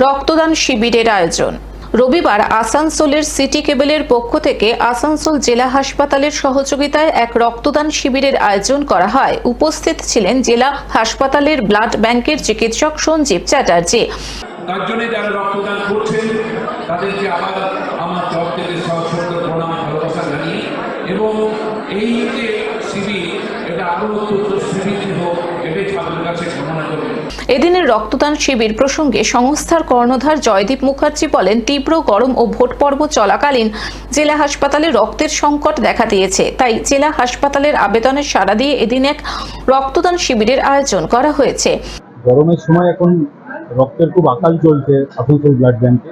রক্তদান শিবিরের আয়োজন। রবিবার আসানসোলের সিটি কেবলের পক্ষ থেকে আসানসোল জেলা হাসপাতালের সহযোগিতায় এক রক্তদান শিবিরের আয়োজন করা হয়। উপস্থিত ছিলেন জেলা হাসপাতালের ব্লাড ব্যাংকের চিকিৎসক সঞ্জীব চ্যাটার্জি। এবং এই যে শিবির, এটা হোক, এটাই কাছে কামনা করি। এদিনের রক্তদান শিবির প্রসঙ্গে সংস্থার কর্ণধার জয়দীপ মুখার্জি বলেন, তীব্র গরম ও ভোট পর্ব চলাকালীন জেলা হাসপাতালে রক্তের সংকট দেখা দিয়েছে। তাই জেলা হাসপাতালের আবেদনের সাড়া দিয়ে এদিন এক রক্তদান শিবিরের আয়োজন করা হয়েছে। গরমের সময় এখন রক্তের খুব আকাল চলছে আসানসোল ব্লাড ব্যাংকে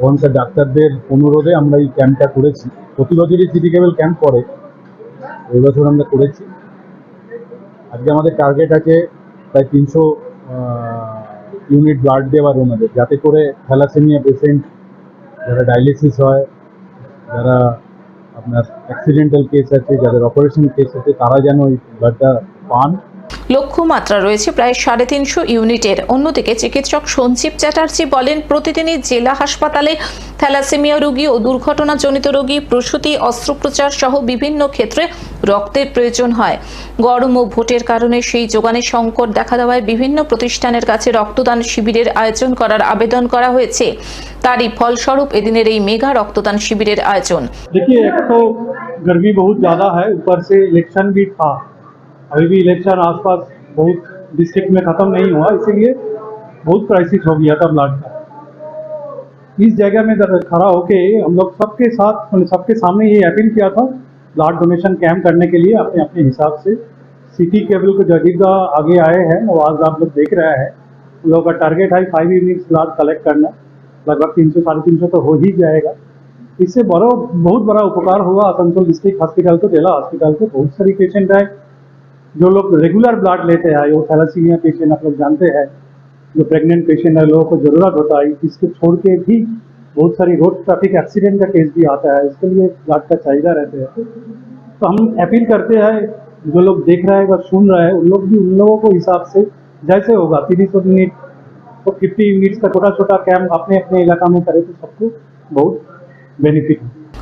ওখানকার ডাক্তারদের অনুরোধে আমরা এই ক্যাম্পটা করেছি। প্রতি বছরই সিটি কেবল ক্যাম্প করে। এই বছর আমরা করেছি। আজকে আমাদের টার্গেট আছে প্রায় তিনশো ইউনিট ব্লাড দেওয়ার ওনাদের যাতে করে থ্যালাসেমিয়া পেশেন্ট যারা ডায়ালিসিস হয়, যারা আপনার অ্যাক্সিডেন্টাল কেস আছে, যাদের অপারেশন কেস আছে, তারা যেন ওই ব্লাডটা পান। লক্ষ্যমাত্রা রয়েছে প্রায় সাড়ে তিনশো ইউনিটের অন্যদিকে চিকিৎসক সঞ্জীব চ্যাটার্জি বলেন প্রতিদিনই জেলা হাসপাতালে থ্যালাসেমিয়া রোগী ও দুর্ঘটনাজনিত রোগী প্রসূতি অস্ত্রোপচার সহ বিভিন্ন ক্ষেত্রে রক্তের প্রয়োজন হয় গরম ও ভোটের কারণে সেই যোগানের সংকট দেখা দেওয়ায় বিভিন্ন প্রতিষ্ঠানের কাছে রক্তদান শিবিরের আয়োজন করার আবেদন করা হয়েছে তারই ফলস্বরূপ এদিনের এই মেগা রক্তদান শিবিরের আয়োজন देखिए एक तो गर्मी बहुत ज़्यादा है ऊपर से इलेक्शन भी था अभी भी इलेक्शन आसपास बहुत डिस्ट्रिक्ट में ख़त्म नहीं हुआ, इसीलिए बहुत क्राइसिस हो गया था ब्लड का। इस जगह में खड़ा होके हम लोग सबके साथ सबके सामने ये अपील किया था ब्लड डोनेशन कैंप करने के लिए अपने अपने हिसाब से। सिटी केबल को जदीदा आगे आए हैं और आज आप लोग देख रहे हैं। उन लोगों का टारगेट है फाइव यूनिट्स ब्लड कलेक्ट करना। लगभग तीन सौ साढ़े तीन सौ तो हो ही जाएगा। इससे बड़ा बहुत बड़ा उपकार हुआ आसनसोल डिस्ट्रिक्ट हॉस्पिटल को, जिला हॉस्पिटल को। बहुत सारी पेशेंट है जो लोग रेगुलर ब्लड लेते हैं, वो थैलासीमिया पेशेंट आप लोग जानते हैं, जो प्रेग्नेंट पेशेंट है, लोगों को ज़रूरत होता है, इसको छोड़ के भी बहुत सारी रोड ट्रैफ़िक एक्सीडेंट का केस भी आता है, इसके लिए ब्लड का चाहिए रहते हैं। तो हम अपील करते हैं, जो लोग देख रहे हैं और सुन रहे हैं, उन लोग भी उन लोगों को हिसाब से जैसे होगा, तीन सौ यूनिट और फिफ्टी यूनिट्स का छोटा छोटा कैंप अपने अपने इलाका में करें तो सबको बहुत बेनिफिट है